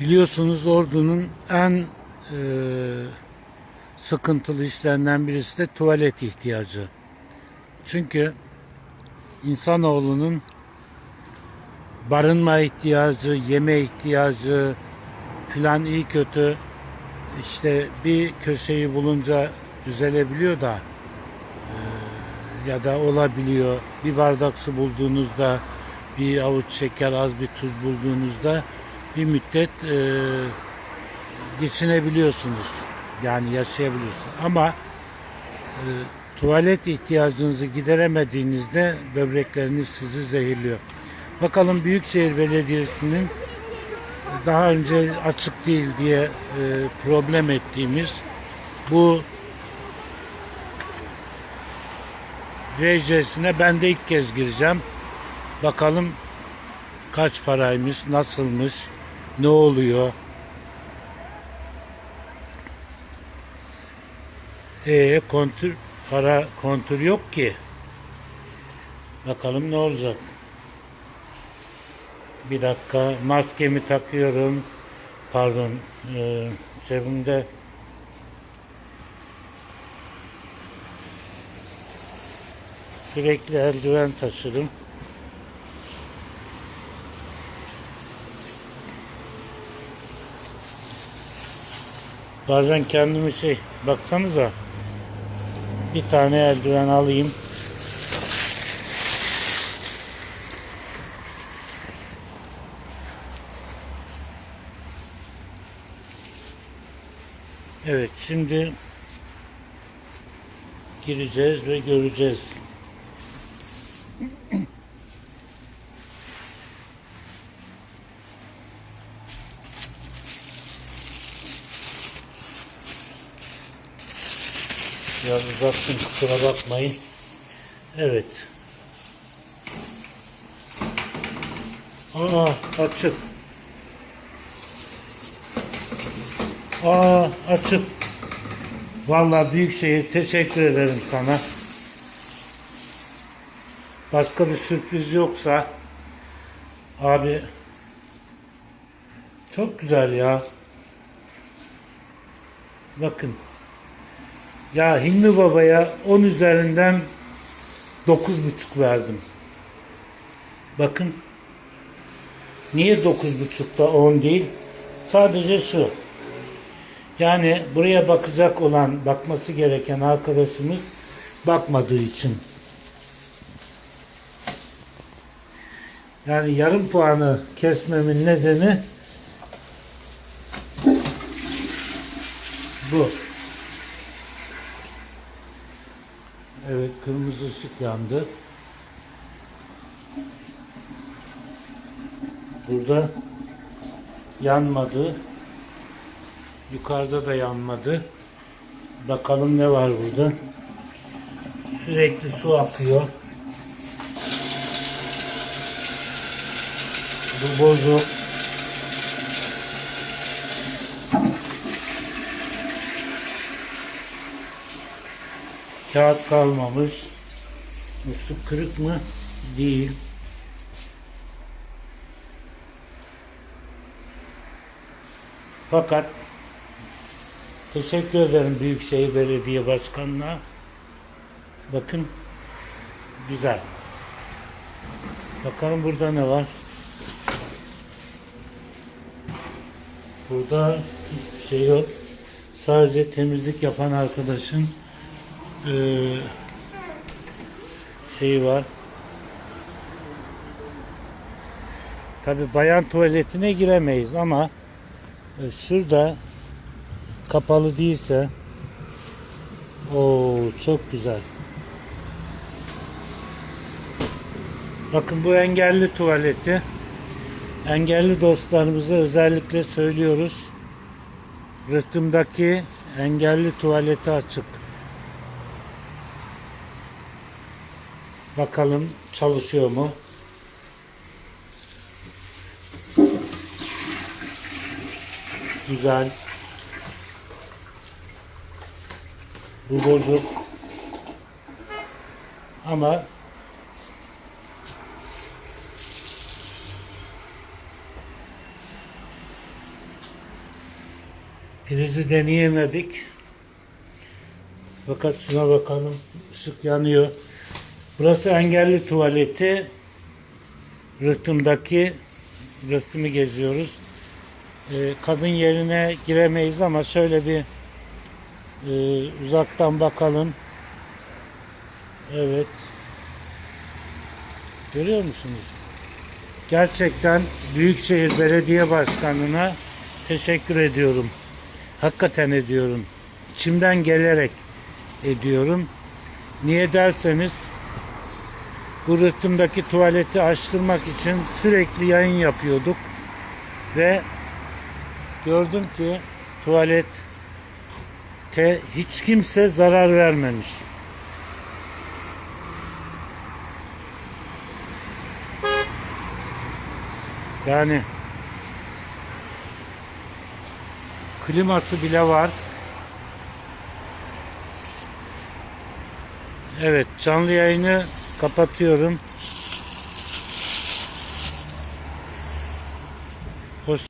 Biliyorsunuz ordunun en e, sıkıntılı işlerinden birisi de tuvalet ihtiyacı. Çünkü insanoğlunun barınma ihtiyacı, yeme ihtiyacı filan iyi kötü işte bir köşeyi bulunca düzelebiliyor da e, ya da olabiliyor. Bir bardak su bulduğunuzda bir avuç şeker az bir tuz bulduğunuzda bir müddet e, geçinebiliyorsunuz. Yani yaşayabiliyorsunuz. Ama e, tuvalet ihtiyacınızı gideremediğinizde böbrekleriniz sizi zehirliyor. Bakalım Büyükşehir Belediyesi'nin daha önce açık değil diye e, problem ettiğimiz bu VC'sine ben de ilk kez gireceğim. Bakalım kaç paraymış, nasılmış, ne oluyor. E kontür para kontür yok ki. Bakalım ne olacak. Bir dakika maskemi takıyorum. Pardon. E, cebimde sürekli eldiven taşırım. Bazen kendimi şey baksanıza bir tane eldiven alayım. Evet şimdi gireceğiz ve göreceğiz. Biraz uzattım kusura bakmayın. Evet. Aa açık. Aa açık. Vallahi Büyükşehir teşekkür ederim sana. Başka bir sürpriz yoksa abi çok güzel ya. Bakın. Ya Hilmi Baba'ya 10 üzerinden 9,5 verdim. Bakın. Niye 9,5'da 10 değil? Sadece şu. Yani buraya bakacak olan, bakması gereken arkadaşımız bakmadığı için. Yani yarım puanı kesmemin nedeni bu. Evet kırmızı ışık yandı. Burada yanmadı. Yukarıda da yanmadı. Bakalım ne var burada. Sürekli su akıyor. Bu bozuk. Kağıt kalmamış. Üstü kırık mı? Değil. Fakat teşekkür ederim Büyükşehir Belediye Başkanı'na. Bakın güzel. Bakalım burada ne var? Burada hiçbir şey yok. Sadece temizlik yapan arkadaşın eee şeyi var. Tabi bayan tuvaletine giremeyiz ama e, şurada kapalı değilse o çok güzel. Bakın bu engelli tuvaleti. Engelli dostlarımıza özellikle söylüyoruz. Rıhtımdaki engelli tuvaleti açık. Bakalım çalışıyor mu? Güzel. Bu bozuk. Ama Prizi deneyemedik. Fakat şuna bakalım. Işık yanıyor. Burası engelli tuvaleti. Rıhtımdaki rıhtımı geziyoruz. Ee, kadın yerine giremeyiz ama şöyle bir e, uzaktan bakalım. Evet. Görüyor musunuz? Gerçekten Büyükşehir Belediye Başkanı'na teşekkür ediyorum. Hakikaten ediyorum. İçimden gelerek ediyorum. Niye derseniz bu rıhtımdaki tuvaleti açtırmak için sürekli yayın yapıyorduk ve gördüm ki tuvalete hiç kimse zarar vermemiş. Yani kliması bile var. Evet canlı yayını kapatıyorum.